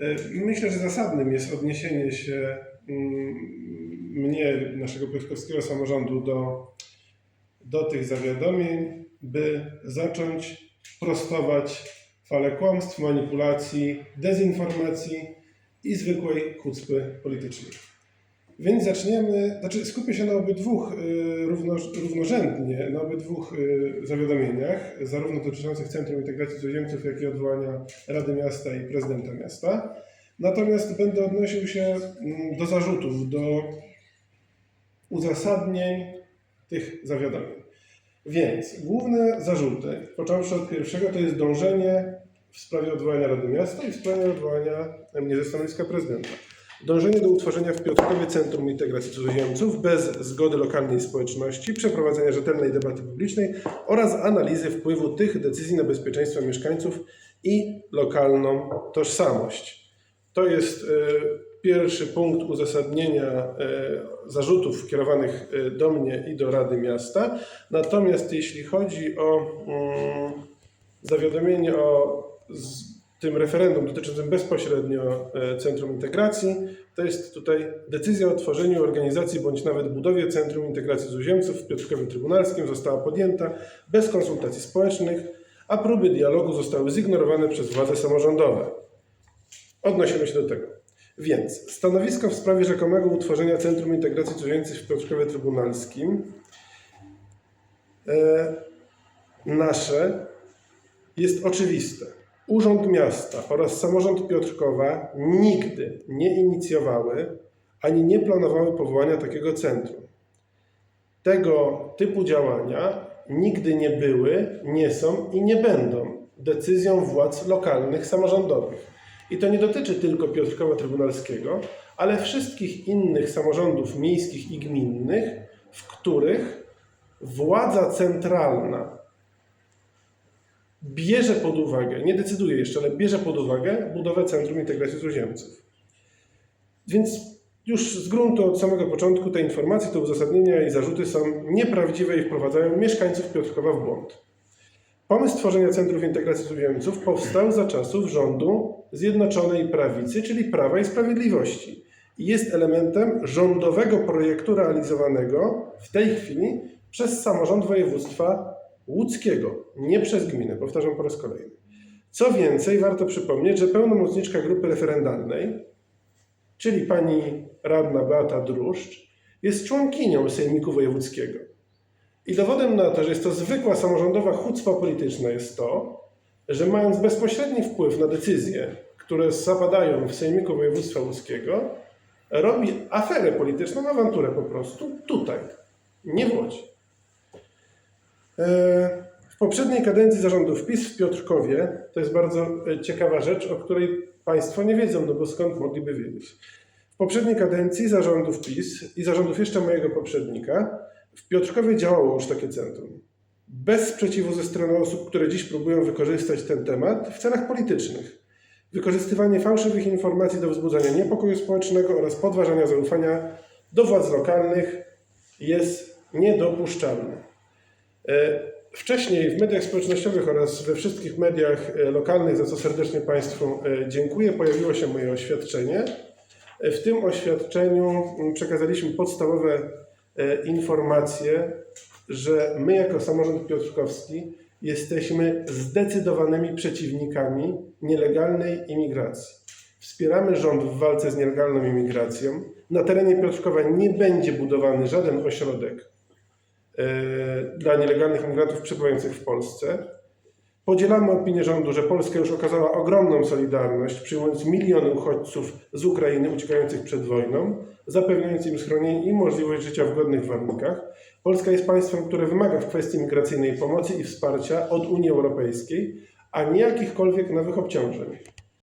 E, Myślę, że zasadnym jest odniesienie się mm, mnie, naszego piotrkowskiego samorządu do, do tych zawiadomień, by zacząć prostować falę kłamstw, manipulacji, dezinformacji i zwykłej chucpy politycznej. Więc zaczniemy, znaczy skupię się na obydwu y, równo, równorzędnie, na obydwu y, zawiadomieniach, zarówno dotyczących Centrum Integracji Cudzoziemców, jak i odwołania Rady Miasta i Prezydenta Miasta. Natomiast będę odnosił się mm, do zarzutów, do uzasadnień tych zawiadomień. Więc główne zarzuty, począwszy od pierwszego, to jest dążenie w sprawie odwołania Rady Miasta i w sprawie odwołania mnie ze stanowiska prezydenta. Dążenie do utworzenia w Piotrkowie Centrum Integracji Cudzoziemców bez zgody lokalnej społeczności, przeprowadzenia rzetelnej debaty publicznej oraz analizy wpływu tych decyzji na bezpieczeństwo mieszkańców i lokalną tożsamość. To jest e, pierwszy punkt uzasadnienia e, zarzutów kierowanych e, do mnie i do Rady Miasta. Natomiast jeśli chodzi o mm, zawiadomienie o tym referendum dotyczącym bezpośrednio e, Centrum Integracji, to jest tutaj decyzja o tworzeniu organizacji bądź nawet budowie Centrum Integracji Cudzoziemców w Piotrkowie Trybunalskim została podjęta bez konsultacji społecznych, a próby dialogu zostały zignorowane przez władze samorządowe. Odnosimy się do tego. Więc stanowisko w sprawie rzekomego utworzenia Centrum Integracji Cudzoziemców w Piotrkowie Trybunalskim e, nasze jest oczywiste. Urząd Miasta oraz samorząd Piotrkowa nigdy nie inicjowały ani nie planowały powołania takiego centrum. Tego typu działania nigdy nie były, nie są i nie będą decyzją władz lokalnych, samorządowych. I to nie dotyczy tylko Piotrkowa Trybunalskiego, ale wszystkich innych samorządów miejskich i gminnych, w których władza centralna bierze pod uwagę, nie decyduje jeszcze, ale bierze pod uwagę budowę Centrum Integracji Cudzoziemców. Więc już z gruntu od samego początku te informacje, te uzasadnienia i zarzuty są nieprawdziwe i wprowadzają mieszkańców Piotrkowa w błąd. Pomysł tworzenia Centrów Integracji Cudzoziemców powstał za czasów rządu Zjednoczonej Prawicy, czyli Prawa i Sprawiedliwości. I jest elementem rządowego projektu realizowanego w tej chwili przez samorząd województwa łódzkiego, nie przez gminę, powtarzam po raz kolejny. Co więcej, warto przypomnieć, że pełnomocniczka grupy referendalnej, czyli pani radna Beata Druszcz, jest członkinią Sejmiku Wojewódzkiego. I dowodem na to, że jest to zwykła samorządowa chucpa polityczna jest to, że mając bezpośredni wpływ na decyzje, które zapadają w Sejmiku Województwa Łódzkiego, robi aferę polityczną, awanturę po prostu tutaj, nie w Łodzi. E, W poprzedniej kadencji zarządów PiS w Piotrkowie, to jest bardzo e, ciekawa rzecz, o której Państwo nie wiedzą, no bo skąd mogliby wiedzieć. W poprzedniej kadencji zarządów PiS i zarządów jeszcze mojego poprzednika w Piotrkowie działało już takie centrum. Bez sprzeciwu ze strony osób, które dziś próbują wykorzystać ten temat w celach politycznych. Wykorzystywanie fałszywych informacji do wzbudzania niepokoju społecznego oraz podważania zaufania do władz lokalnych jest niedopuszczalne. E, Wcześniej w mediach społecznościowych oraz we wszystkich mediach e, lokalnych, za co serdecznie Państwu e, dziękuję, pojawiło się moje oświadczenie. W tym oświadczeniu m, przekazaliśmy podstawowe informacje, że my jako samorząd piotrkowski jesteśmy zdecydowanymi przeciwnikami nielegalnej imigracji. Wspieramy rząd w walce z nielegalną imigracją. Na terenie Piotrkowa nie będzie budowany żaden ośrodek dla nielegalnych imigrantów przebywających w Polsce. Podzielamy opinię rządu, że Polska już okazała ogromną solidarność, przyjmując miliony uchodźców z Ukrainy uciekających przed wojną, zapewniając im schronienie i możliwość życia w godnych warunkach. Polska jest państwem, które wymaga w kwestii migracyjnej pomocy i wsparcia od Unii Europejskiej, a nie jakichkolwiek nowych obciążeń.